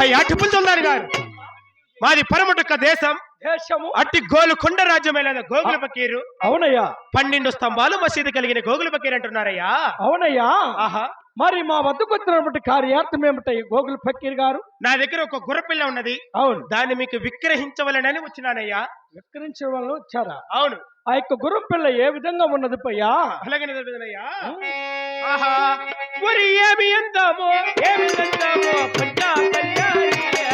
అయ్యా టిప్పులు చల్దారు గారు. మాది పరమటొక్క దేశం. దేశము అట్టి గోలు కొండ రాజ్యమైన గోగుల పకీరు అవునయ్యా. పన్నెండు స్తంభాలు మసీదు కలిగిన గోగుల పకీరు అంటున్నారయ్యా. అవునయ్యా. ఆహా. మరి మా వద్దకు వచ్చినటువంటి కార్యార్థం ఏమిటాయి గోగుల్ ఫకీర్ గారు? నా దగ్గర ఒక గుర్రపిల్ల ఉన్నది. అవును. దాన్ని మీకు విక్రహించవలనని వచ్చినానయ్యా. విక్రించడం వల్ల వచ్చారా? అవును. ఆ యొక్క గుర్రం పిల్ల ఏ విధంగా ఉన్నది పయ్యా అలాగే. ఆహా. మరి ఏమి ఎందామో? ఏమి ఎందామో? పంచా కళ్యాణి.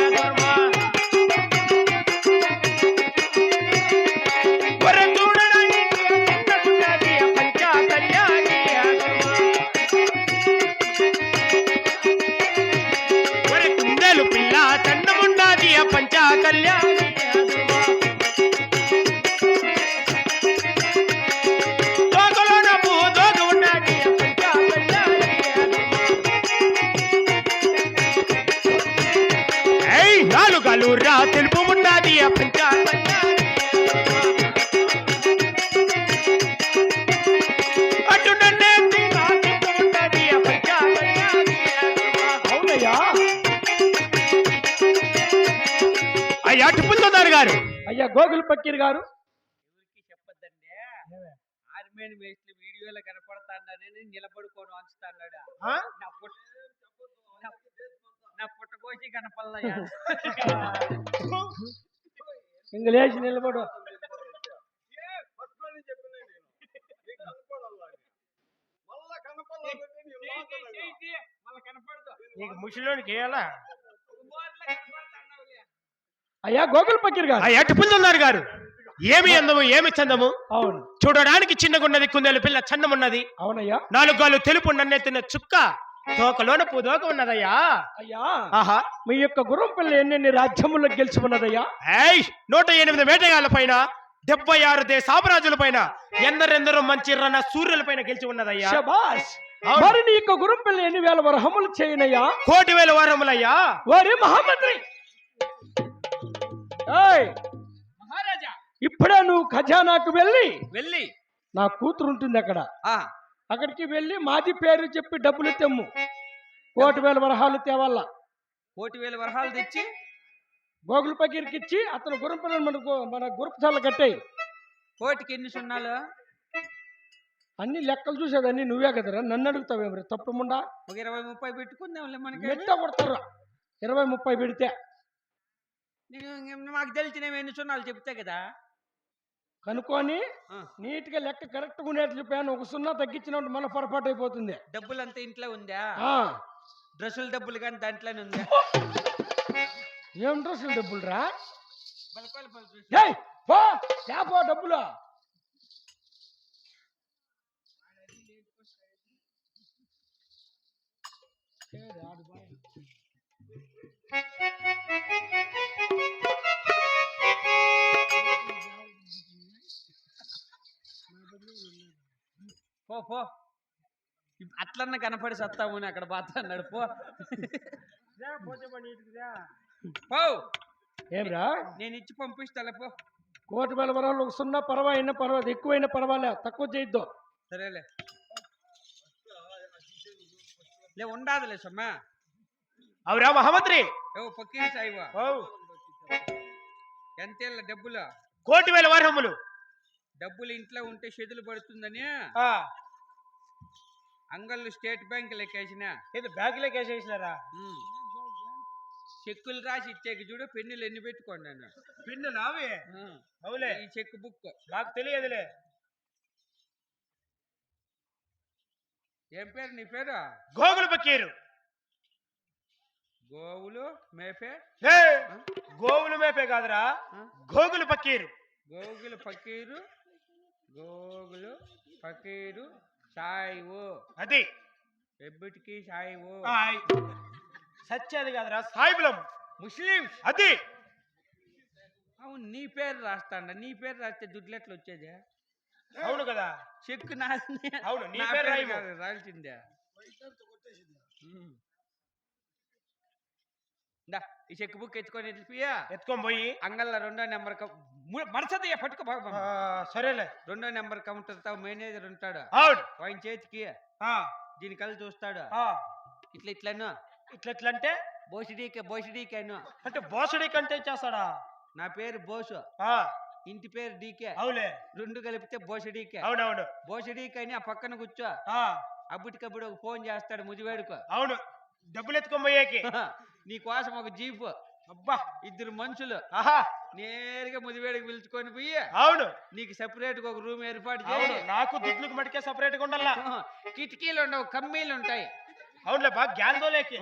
అయ్యా గోగుల్ ఫకీర్ గారు. ఎవరికి చెప్పొద్దండి. ఆర్మేన్ వేస్ట్ వీడియోలో కనపడతాడని నిలబడుకొని వంచుతాడు ఆ? నా పుట్ట నా- నా పుట్టకోసి కనపడలయ్యా. ఇంక లేచి నిలబడు. మళ్ళీ కనపడదు. నీకు ముషిలోనికి వేయాలా? అయ్యా గోగుల్ ఫకీర్ గారు. అయ్యా టిప్పుల్దారు గారు. ఏమి అందము ఏమి చందము? అవును. చూడడానికి చిన్నగున్నది కుందేలు పిల్ల చన్నమున్నది అవునయ్యా. నాలుగు గాలు తెలుపు నన్నెత్తిన చుక్క తోకలోన పూదోక ఉన్నదయ్యా. అయ్యా ఆహా. మీ యొక్క గుర్రం పిల్ల ఎన్నెన్ని రాజ్యముల్లో గెలిచి ఉన్నదయ్యా? ఏయ్ నూట ఎనిమిది వేటగాళ్ళ పైన డెబ్బై ఆరు దేశాపరాజుల పైన ఎందరెందరో మంచి రన్న సూర్యుల పైన గెలిచి ఉన్నదయ్యా. శబాష్. మరి నీ యొక్క గుర్రం పిల్ల ఎన్ని వేల వరహములు చేయనయ్యా? కోటి వేల వారములయ్యా. వారి మహామంత్రి. మహారాజా! ఇప్పుడే నువ్వు ఖజానాకు వెళ్ళి వెళ్ళి. నా కూతురు ఉంటుంది అక్కడ. ఆ. అక్కడికి వెళ్ళి మాది పేరు చెప్పి డబ్బులు తెమ్ము. కోటి వేల వరహాలు తేవాల? కోటి వేల వరహాలు తెచ్చి గోగుల్ పకీర్కి ఇచ్చి అతను గుర్రం పిల్లలు మనకు మన గురుపుచాల కట్టాయి కోటికి ఎన్ని సున్నాలు? అన్ని లెక్కలు చూసేది అన్ని నువ్వే కదరా? నన్ను అడుగుతావేమరి తప్పముండా ఒక ఇరవై ముప్పై పెట్టుకుందాంలే మనకి. కొడతారా? ఇరవై ముప్పై పెడితే. ఇంకేం మాకు తెలిసినవి ఎన్ని సున్నాలు చెప్తే కదా? కనుక్కొని. నీట్గా లెక్క కరెక్ట్గా ఉండేట్లు చెప్పాను. ఒక సున్నా తగ్గించినప్పుడు మళ్ళీ పొరపాటు అయిపోతుంది. డబ్బులంతా ఇంట్లో ఉందా? ఆ. డ్రెస్సుల డబ్బులు కానీ దాంట్లోనే ఉందా? ఏం డ్రెస్సులు డబ్బులు రా బలపాల పలు పో పో. అట్లన్నా కనపడి సత్తాము అని అక్కడ బాత అన్నాడు పో. పో. ఏమిరా నేను ఇచ్చి పంపిస్తాలే పో. కోటి వేల వరాలు ఒక సున్నా పర్వాయినా పర్వాలేదు ఎక్కువైనా పర్వాలే తక్కువ చేయొద్దు. సరేలే. లే ఉండాదిలే సమ్మా. అవురా మహామంత్రి. ఓ పక్కీ సాయివా. ఎంతేళ్ళ డబ్బులు? కోటి వేల వారములు డబ్బులు ఇంట్లో ఉంటే చేతులు పడుతుందని? ఆ, అంగళ్ళు స్టేట్ బ్యాంక్ లెక్కేసిన. ఇది బ్యాగులోకి వేసేసినారా ఉమ్. చెక్కులు రాసి ఇచ్చేకి చూడు పెన్నులు ఎన్ని పెట్టుకోండి అన్న పిన్ను నావి. అవులే. ఈ చెక్ బుక్. నాకు తెలియదులే. ఏం పేరు నీ పేరు? గోగుల పకీరు గోవులు మేపే గోవులు మేపే కాదురా? గోగులు పకీరు గోగులు ఫకీరు గోగులు ఫకీరు సాయివు అది. ఎబ్బటికి సాయివు ఆయ్. సత్యాది కాదురా సాయిబులం. ముస్లిమ్స్. అది. అవును నీ పేరు రాస్తాండ. నీ పేరు రాస్తే దుడ్లు ఎట్లా వచ్చేది? అవును కదా. చెక్ నా అవును, నీ పేరు రాయాల్సిందే ఉమ్. దా, ఈ చెక్ బుక్ ఎత్తుకొని వెళ్ళిపోయా ఎత్తుకొని పోయి. అంగళ్ళ రెండో నెంబర్ మరసది పట్టుకో. సరేలే. రెండో నెంబర్ కౌంటర్తో మేనేజర్ ఉంటాడు. ఆయన చేతికి దీని కళ్ళు చూస్తాడు. ఇట్లా ఇట్లను. ఇట్లా ఎట్లా అంటే బోసిడీకే బోసిడీకేను అంటే బోసడి కంటే చేస్తాడా? నా పేరు బోసు. ఆ, ఇంటి పేరు డీకే. అవులే రెండు కలిపితే బోసిడీకే. అవునవును. బోసిడీకే అని ఆ పక్కన కూర్చో. ఆ, అప్పటికప్పుడు ఒక ఫోన్ చేస్తాడు ముదివేడుకో. అవును. డబ్బులు ఎత్తుకొని పోయేకి. నీ కోసం ఒక జీప్. అబ్బా ఇద్దరు మనుషులు. ఆహా నేరుగా ముదివేడికి పిలుచుకొని పోయి అవును. నీకు సెపరేట్గా ఒక రూమ్ ఏర్పాటు చేయి. నాకు దుడ్లకు మటుకే సపరేట్గా ఉండాలా కిటికీలు ఉండవు కమ్మీలు ఉంటాయి. అవునులే బా గ్యాల్దోలేకి.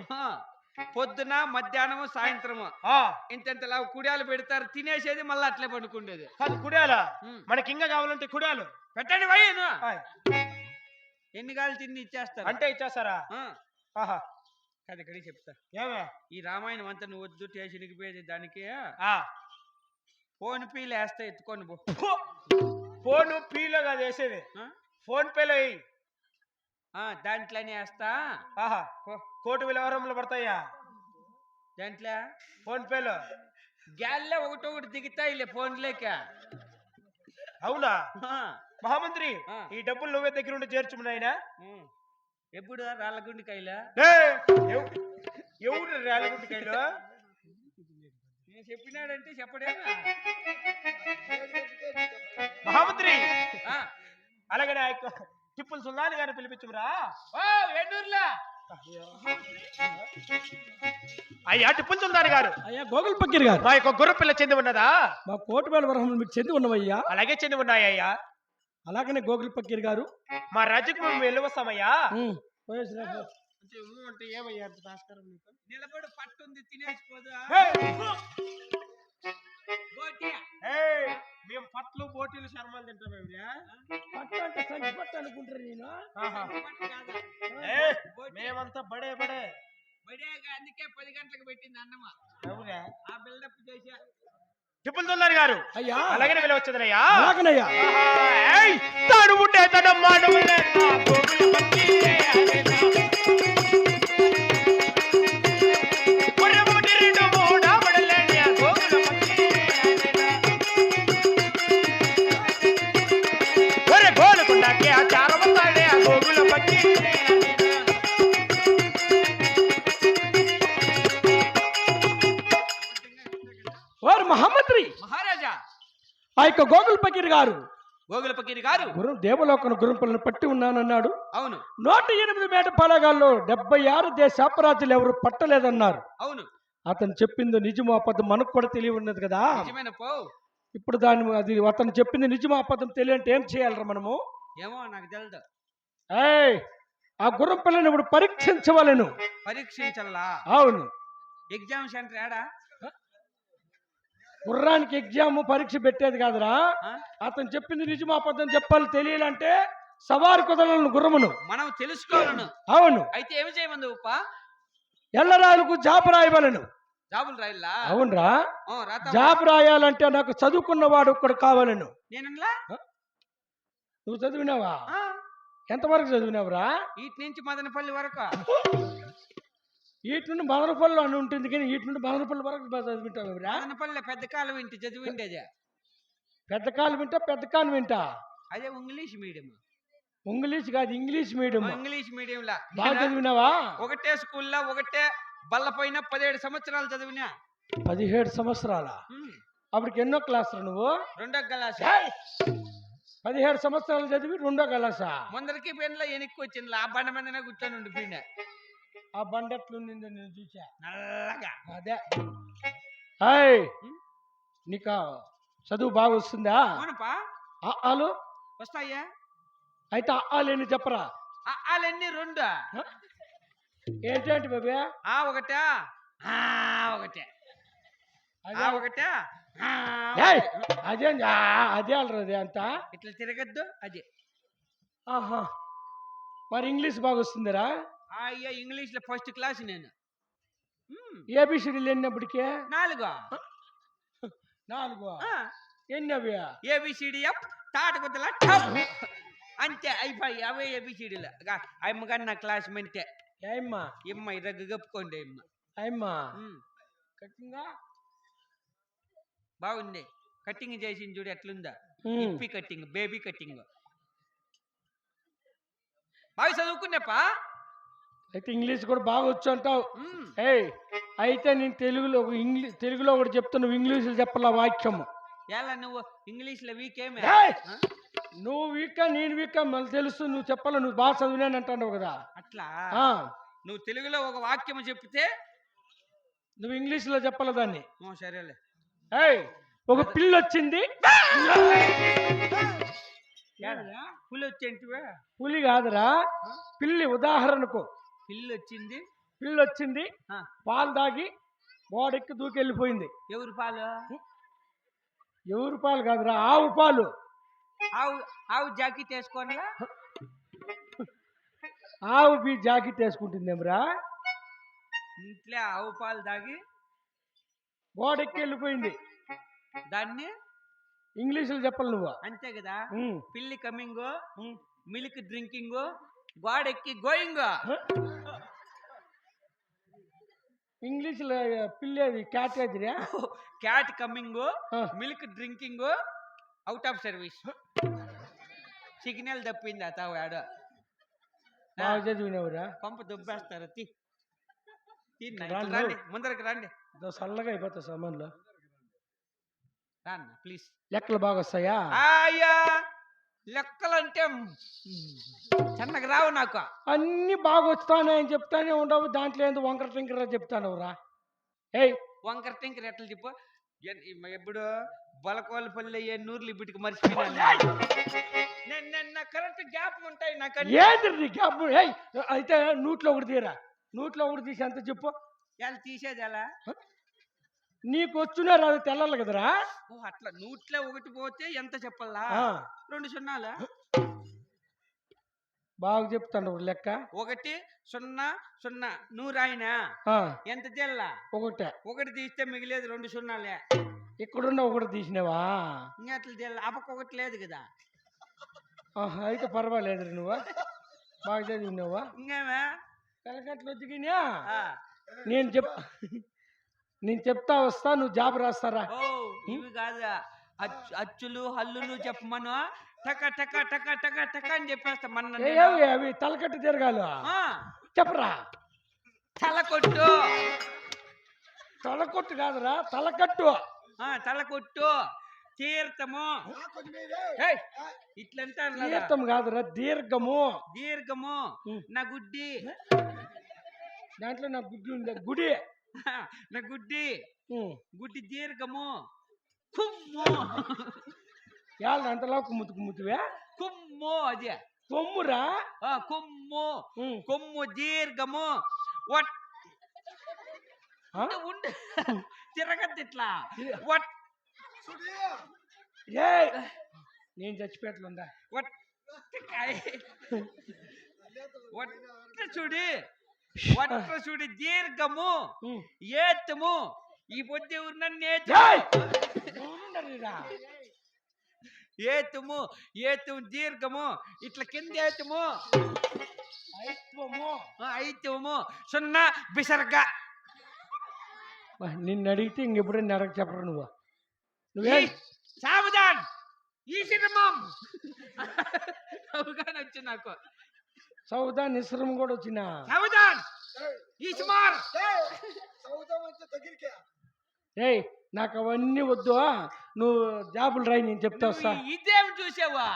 పొద్దున మధ్యాహ్నము సాయంత్రము. ఇంతలా కుడియాలు పెడతారు తినేసేది మళ్ళీ అట్లే పండుకుండేది. కాదు కుడాలా ఉమ్. మనకి ఇంకా కావాలంటే కుడాలు పెట్టండి వయ్యను ఎన్ని కాలు తిని ఇచ్చేస్తారు. అంటే ఇచ్చేస్తారా? ఆహా. అది ఇక్కడే చెప్తా. ఏమే ఈ రామాయణం అంతా నువ్వు వద్దు స్టేషన్కి పోయేది దానికి. ఆ. ఫోన్ పీలు వేస్తా ఎత్తుకొని పో. ఫోన్ పీలో కాదు వేసేది? ఫోన్ పేలో వేయి దాంట్లోనే వేస్తా. ఆహా. పో. కోటి విలవరంలో పడతాయా? దాంట్లో? ఫోన్ పేలో. గ్యాల్లే ఒకటి ఒకటి దిగుతాయిలే ఫోన్లేక. అవునా? మహామంత్రి. ఈ డబ్బులు నువ్వే దగ్గర ఉండి చేర్చుము నాయనా. ఉమ్. ఎప్పుడు రాళ్ళగుండి కైలా ఎవరు రేలగుంటికాయలు నేను చెప్పినాడంటే చెప్పడేనా? మహామంత్రి! ఆ. అలాగనే ఆ యొక్క టిప్పులు సుల్లాని గారిని పిలిపించురా ఓ అయ్యా టిప్పులు సుల్తాన్ గారు. అయ్యా గోగుల్ పక్కీర్ గారు. మా యొక్క గుర్ర పిల్ల చెంది ఉన్నదా? మా కోటివేల వరహములు మీకు చెంది ఉన్నవయ్యా. అలాగే చెంది ఉన్నాయ్యా అలాగనే గోగుల్ పక్కీర్ గారు. మా. అంటే ఏమయ్యా నీకు? నిలబడు పట్టుంది తినేసిపోదా ఏయ్, గోటియా. ఏయ్, మేము పట్లు బోటీలు శర్మలు తింటామేమిరా పట్టు అంటే సంచి పట్టు అనుకుంటారు నేను. మేమంతా బడే బడే. అందుకే పది గంటలకు పెట్టింది అన్నమా. అవునా? ఆ బిల్డప్ చేసా టిప్పులు సుల్తాన్ గారు. అయ్యా. అలాగనే వెళ్ళవచ్చదనయ్యా అలాగనయ్యా. ఏయ్, తాను గారు. గోగుల పకీరి గారు. గురు దేవలోకన గురుంపులను పట్టి ఉన్నానన్నాడు. అవును. నూట ఎనిమిది మేట పలగాల్లో డెబ్బై ఆరు దేశాపరాజులు ఎవరు పట్టలేదన్నారు. అవును. అతను చెప్పింది నిజమో అబద్ధం మనకు కూడా తెలియ ఉన్నది కదా. నిజమైన పో. ఇప్పుడు దాన్ని అది అతను చెప్పింది నిజమో అబద్ధం తెలియంటే ఏం చేయాలరా మనము? ఏమో నాకు తెలియదు ఏయ్ ఆ గుర్రం పిల్లని ఇప్పుడు పరీక్షించవలను. పరీక్షించాలా అవును. ఎగ్జామ్ సెంటర్ ఏడా గుర్రానికి ఎగ్జామ్ పరీక్ష పెట్టేది కాదురా? అతను చెప్పింది నిజమో అబద్ధం చెప్పాలి తెలియాలంటే సవారి కుదరలను గుర్రమును మనం తెలుసుకోవాలను. అవును. అయితే ఏమి చేయమంది ఉప్ప? ఎల్లరాయలకు జాబ్ రాయవలను. జాబులు రైల్లా అవునరా. జాబ్ రాయాలంటే నాకు చదువుకున్నవాడు ఒక్కడు కావాలను. నేనులా నువ్వు చదివినావా? ఎంతవరకు చదివినావురా? ఇటు నుంచి మదనపల్లి వరకు. వీటి నుండి మదనపల్లి అని ఉంటుంది కానీ వీటి నుండి మదనపల్లి వరకు చదివింటావురా మదనపల్లి పెద్ద కాలం ఇంటి చదివిండేది పెద్ద కాలు వింటా పెద్ద కాలు వింటా? అదే ఇంగ్లీష్ మీడియం. ఇంగ్లీష్ కాదు ఇంగ్లీష్ మీడియం. ఇంగ్లీష్ మీడియంలా. బాగా చదివినావా? ఒకటే స్కూల్లో ఒకటే బల్ల పైన పదిహేడు సంవత్సరాలు చదివినా? పదిహేడు సంవత్సరాల? అప్పటికి ఎన్నో క్లాసులు నువ్వు? రెండో గలాస పదిహేడు సంవత్సరాలు చదివి రెండో కలాసా? ముందరికి పెన్లో వెనక్కి వచ్చింది ఆ బండ మీదనే కూర్చొని ఉండిపోయినా ఆ బండెట్లుంది నేను చూసా నల్లగా. అదే. హాయ్. నీకు చదువు బాగా వస్తుందా ఆలు వస్తాయా అయితే ఆ ఆలు ఎన్ని చెప్పరా? ఆ ఆలన్నీ రెండు. ఏంటంటే బాబే? ఆ ఒకటే? ఆ ఒకటే. ఆ ఒకటే. అదే అదే అలరది అంత. ఇట్లా తిరగద్దు అది. ఆహా. మరి ఇంగ్లీష్ బాగా వస్తుందిరా అయ్యా ఇంగ్లీష్లో ఫస్ట్ క్లాస్ నేను. ఉమ్, ఏబిసిడీలు ఎన్నప్పటికే నాలుగో. నాలుగు. ఆ, ఎన్ని అవి ఏబిసిడి ఎఫ్ తాట కుదల టప్ అంతే అయిపోయి అవే ఏబిసిడీలు. అమ్మగారు నా క్లాస్ మెంటే ఏమ్మా ఇమ్మ రగ్గు కప్పుకోండి ఇమ్మ ఏమ్మా ఉమ్, కట్టింగా బాగుంది. కట్టింగ్ చేసింది చూడు ఎట్లుందా. ఇప్పి కట్టింగ్ బేబీ కట్టింగ్. బాగా చదువుకున్నాపా అయితే ఇంగ్లీష్ కూడా బాగా వచ్చు అంటావు. ఏయ్ అయితే నేను తెలుగులో ఇంగ్లీష్ తెలుగులో ఒకటి చెప్తా నువ్వు ఇంగ్లీష్లో చెప్పాల వాక్యము. ఎలా నువ్వు? ఇంగ్లీష్లో వీకేమే ఏయ్! నువ్వు వీక నేను వీక మళ్ళీ తెలుసు నువ్వు చెప్పాల నువ్వు బాగా చదివినాను అంటావు కదా. అట్లా? నువ్వు తెలుగులో ఒక వాక్యం చెప్తే? నువ్వు ఇంగ్లీష్లో చెప్పాల దాన్ని? సరేలే. ఏయ్ ఒక పిల్ల వచ్చింది. పులి వచ్చేంటివే? పులి కాదురా. పిల్లి ఉదాహరణకు పిల్లి వచ్చింది. పిల్లి వచ్చింది. ఆ, పాలు దాగి గోడెక్కి దూకెళ్ళిపోయింది. ఎవరి పాలు? ఎవరు పాలు కాదురా ఆవు పాలు. ఆవు ఆవు జాకెట్ వేసుకోని? ఆవు బి జాకెట్ వేసుకుంటుందేమ్రా? ఇంట్లో ఆవు పాలు తాగి గోడెక్కి వెళ్ళిపోయింది దాన్ని? ఇంగ్లీష్లో చెప్పాలి నువ్వు. అంతే కదా. పిల్లి కమింగ్ మిల్క్ డ్రింకింగ్ గోడెక్కి గోయింగ్. ఇంగ్లీష్లో పిల్లి అది క్యాట్ ఎదిరా క్యాట్ కమింగ్ ఆ. Milk drinking out of service signal తప్పింది బాగా చదివినవురా పంప దుబ్బేస్తారు తి. రండి ముందరకు రండి. చల్లగా అయిపోతావు సామాన్లు. రాన్న ప్లీజ్ లెక్కలు బాగా వస్తాయా ఆయా! లెక్కలంటే మ్, సన్నగా రావు నాకు. అన్ని బాగా వస్తానని చెప్తానే ఉండవు దాంట్లో ఏందో వంకర టింకర చెప్తానవురా. ఏయ్! వంకర టింకర్ ఎట్లా చెప్పు ఎన్- ఎప్పుడు బలకోలపల్లి నూర్లు ఇప్పటికి మర్చిపోయినా నేను. నేను కరెక్ట్ గ్యాప్ ఉంటాయి నాకు అన్ని. అప్పుడు ఏయ్! అయితే నూట్లో ఒకటి తీరా? నూట్లో ఒకటి తీసి అంత చెప్పు? ఎలా తీసేది ఎలా నీకు వచ్చునా రాదు తెల్లాలి కదరా? ఓ అట్లా నూట్లో ఒకటి పోతే ఎంత చెప్పాలా రెండు సున్నాలా? బాగా చెప్తాను లెక్క. ఒకటి సున్నా సున్నా. నూరాయినా ఎంత తెల్లా? ఒకటే. ఒకటి తీస్తే మిగిలేదు రెండు సున్నాలే. ఇక్కడున్న ఒకటి తీసినావా? ఇంకెట్లా తెల్ల? అపక ఒకటి లేదు కదా. అయితే పర్వాలేదు నువ్వా. బాగా చదివినావా? ఇంకేమే? తెలకట్లు వచ్చినా ఆ. నేను చెప్ నేను చెప్తా వస్తా నువ్వు జాబ్ రాస్తారా? ఇవి కాదా అచ్చు అచ్చులు హల్లులు చెప్పమను. టక టక టక టక టక అని చెప్పేస్తా. మన అవి తలకట్టు తిరగాలు. చెప్పరా? తల కొట్టు తలకొట్టు కాదురా తలకట్టు. ఆ, తల కొట్టు తీర్థము ఇట్లంతా? తీర్థం కాదురా దీర్ఘము. దీర్ఘము. నా గుడ్డి. దాంట్లో నా గుడ్డి ఉంది గుడి. నా గుడ్డి. గుడ్డి దీర్ఘము. కుమ్ము. యాళ్ళు అంతలా కుమ్ముతు కుమ్ముతువే? కుమ్ము అది. కొమ్మురా? కొమ్ము. కొమ్ము దీర్ఘము. వట్? ఉండు. తిరగద్దు ఇట్లా. వట్ ఏయ్! నేను చచ్చిపోయేట్లుందా? వట్ట చూడి. వట్ట చూడి దీర్ఘము. ఏత్తము ఈ పొద్దు నన్ను. ఏతుము ఏతుము దీర్ఘము ఇట్లా కింద ఏతుము. అయితము సున్నా బిసర్గా. బా, నిన్ను అడిగితే ఇంకెప్పుడైనా అడగ చెప్పరు నువ్వు? నువ్వే సావధాన్ ఈ సినిమం అవగాహన వచ్చి నాకు. సౌదా నిస్రం కూడా వచ్చిన సుమార్! ఏయ్! నాకు అవన్నీ వద్దు నువ్వు జాబులు రాయి నేను చెప్తా వస్తా. నువ్వు ఇదేం చూసావా?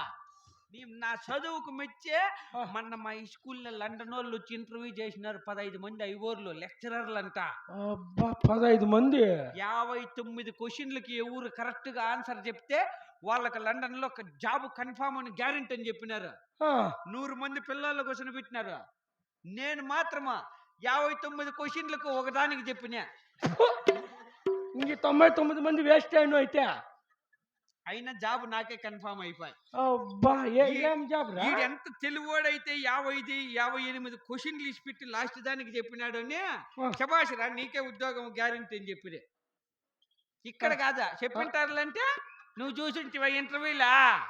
నీ నా చదువుకు మెచ్చే. మొన్న మా ఈ స్కూల్లో లండన్ వాళ్ళు వచ్చి ఇంటర్వ్యూ చేసినారు పదహైదు మంది ఐవోర్లు లెక్చరర్లు అంట అబ్బా పదహైదు మంది? యాభై తొమ్మిది క్వశ్చన్లకి ఎవరు కరెక్ట్గా ఆన్సర్ చెప్తే వాళ్ళకి లండన్లో ఒక జాబ్ కన్ఫామ్ అని గ్యారెంటీ అని చెప్పినారు. నూరు మంది పిల్లల క్వశ్చన్ పెట్టినారు. నేను మాత్రమా యాభై తొమ్మిది క్వశ్చన్లకు ఒకదానికి చెప్పినా. ఇంక తొంభై తొమ్మిది మంది వేస్ట్ అయిన అయితే? అయినా జాబ్ నాకే కన్ఫామ్ అయిపోయి. ఎంత తెలివోడైతే యాభై ఐదు యాభై ఎనిమిది క్వశ్చన్లు ఇచ్చి పెట్టి లాస్ట్ దానికి చెప్పినాడు అని ఆ. శబాష్ రా నీకే ఉద్యోగం గ్యారెంటీ అని చెప్పిరే ఇక్కడ కాదా? చెప్పింటారులంటే నువ్వు చూసింటివా ఇంటర్వ్యూలా?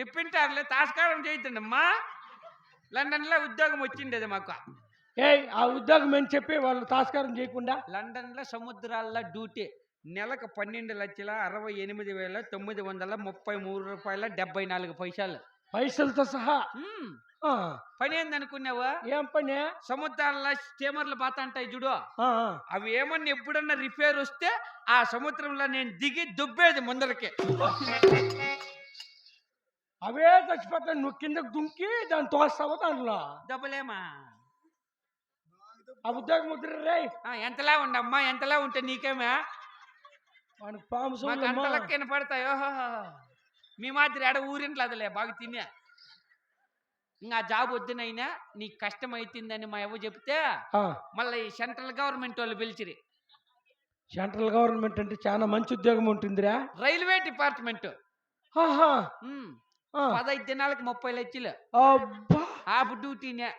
చెప్పింటారులే తాస్కారం చేయొద్దండమ్మా. లండన్లో ఉద్యోగం వచ్చిండేది మాకు. ఏయ్ ఆ ఉద్యోగం అని చెప్పి వాళ్ళు తాస్కారం చేయకుండా? లండన్లో సముద్రాల్లో డ్యూటీ. నెలకు పన్నెండు లక్షల అరవై ఎనిమిది వేల తొమ్మిది వందల ముప్పై మూడు రూపాయల డెబ్బై నాలుగు పైసలు. పైసలతో సహా? పని ఏందనుకున్నావా ఏం పని? సముద్రాల స్టీమర్లు బాతంటాయి చూడు. అవి ఏమన్నా ఎప్పుడన్నా రిపేర్ వస్తే ఆ సముద్రంలో నేను దిగి దుబ్బేది ముందరకే. అవే చచ్చిపోతాయి. నువ్వు కిందకు దుంకి దాన్ని తోస్తావు దాంట్లో దెబ్బలేమా? ఆ ఉద్యోగం ముద్ర రే. ఎంతలా ఉండమ్మా ఎంతలా ఉంటే నీకేమే? వానికి పాము పడతాయి. మీ మాదిరి ఆడ ఊరింట్లో అదిలే బాగా తినే. ఇంకా జాబ్ వద్దునైనా నీకు కష్టం అవుతుందని మా ఎవ్వ చెప్తే మళ్ళీ సెంట్రల్ గవర్నమెంట్ వాళ్ళు పిలిచిరి. సెంట్రల్ గవర్నమెంట్ అంటే చాలా మంచి ఉద్యోగం ఉంటుందిరా. Railway department. పదహైదు దినాలకు ముప్పై లక్షలు. హాఫ్ డ్యూటీనే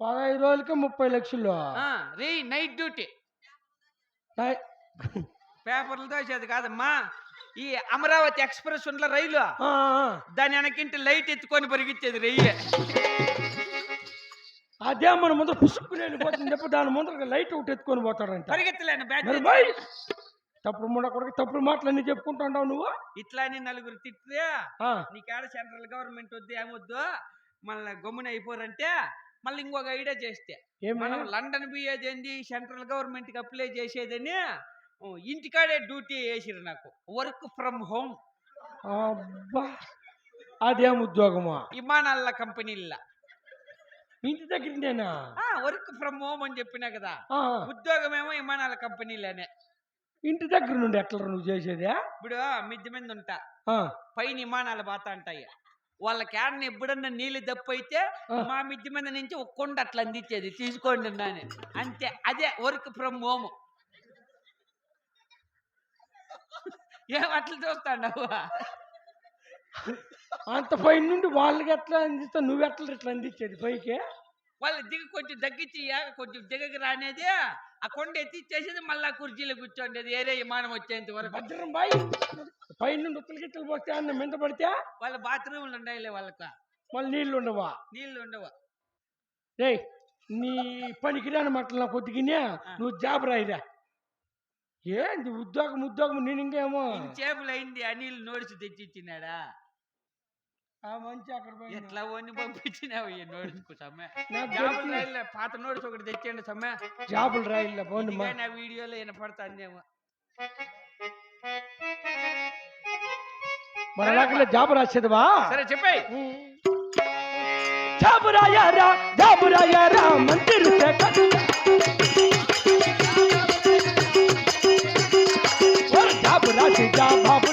పదహైదు రోజులకి ముప్పై లక్షలు. రే నైట్ డ్యూటీ. పేపర్లు దోసేది కాదమ్మా. ఈ అమరావతి ఎక్స్ప్రెస్ ఉండ్ల రైలు. దాని వెనకింటి లైట్ ఎత్తుకొని పరిగెత్తేది రెయ్యి అదే మన ముందర పుసుక్కుని వెళ్ళిపోతుంది చెప్పి దాని ముందర లైట్ ఒకటి ఎత్తుకొని పోతాడంట. పరిగెత్తలేను తప్పుడు ముండ కొడుకు తప్పుడు మాటలు అన్ని చెప్పుకుంటాండావు నువ్వు? ఇట్లా అని నలుగురు తిట్టితే నీకాడ సెంట్రల్ గవర్నమెంట్ వద్దు ఏమొద్దు మళ్ళీ గమ్మున అయిపోరంటే మళ్ళీ ఇంకొక ఐడియా చేస్తే. మనం లండన్ పోయేది ఏంది? సెంట్రల్ గవర్నమెంట్కి అప్లై చేసేదని ఇంటికాడే డ్యూటీ వేసిరు నాకు. Work from home. అబ్బా! అదేం ఉద్యోగమా? విమానాల కంపెనీల ఇంటి దగ్గరనేనా వర్క్ ఫ్రమ్ హోమ్ అని చెప్పినా కదా. ఉద్యోగం ఏమో విమానాల కంపెనీలోనే. ఇంటి దగ్గర నుండి ఎట్లా నువ్వు చేసేది? ఇప్పుడు మిద్ది మీద ఉంటా పైన విమానాలు బాతా ఉంటాయి. వాళ్ళ క్యాన్ ఎప్పుడన్నా నీళ్ళు దప్పు అయితే ఆ. మా మిద్ది మీద నుంచి ఒక కొండ అట్లా అందించేది తీసుకోండి నాని. అంతే. అదే వర్క్ ఫ్రమ్ హోమ్. ఏం అట్లా చూస్తాండవు అంత పై నుండి వాళ్ళకి ఎట్లా అందిస్తా నువ్వు ఎట్లా ఇట్లా అందించేది పైకి? వాళ్ళు దిగి కొంచెం తగ్గించి కొంచెం దిగకి రానేది ఆ కొండ ఎత్తిచ్చేసేది మళ్ళా కుర్చీలో కూర్చోండేది ఏరే విమానం వచ్చేంత వరకు. భద్రం బాయ్. పై నుండి ఉత్తలు గిత్తలు పోతే అన్న మింద పడితే వాళ్ళ బాత్రూమ్లు ఉండాలి వాళ్ళకి. మళ్ళీ నీళ్ళు ఉండవా? నీళ్ళు ఉండవు? రే నీ పనికిరాని మాటలు నా పొద్దుగినే నువ్వు జాబ్ రాయిరా. ఏంది ఉద్యోగం ఉద్యోగం నేను ఇంకేమో? చేపలు అయింది నీళ్ళు నోడిచి తెచ్చిచ్చినాడా? ఆ మంచి అక్కడ. ఎట్లా ఓని పంపించినావు ఈ సమ్మె? జాబులు రాయలే, పాత నోట్స్ ఒకటి తెచ్చేయండి సమ్మె. జాబులు రాయిల్లా పోండి నా వీడియోలో వినపడుతుందేమో. మన లాగా జాబ్ రాసేదివా? సరే చెప్పాయి జాబు రాయారా జాబు రాయారా మందిరు జాబు రాసి జాబు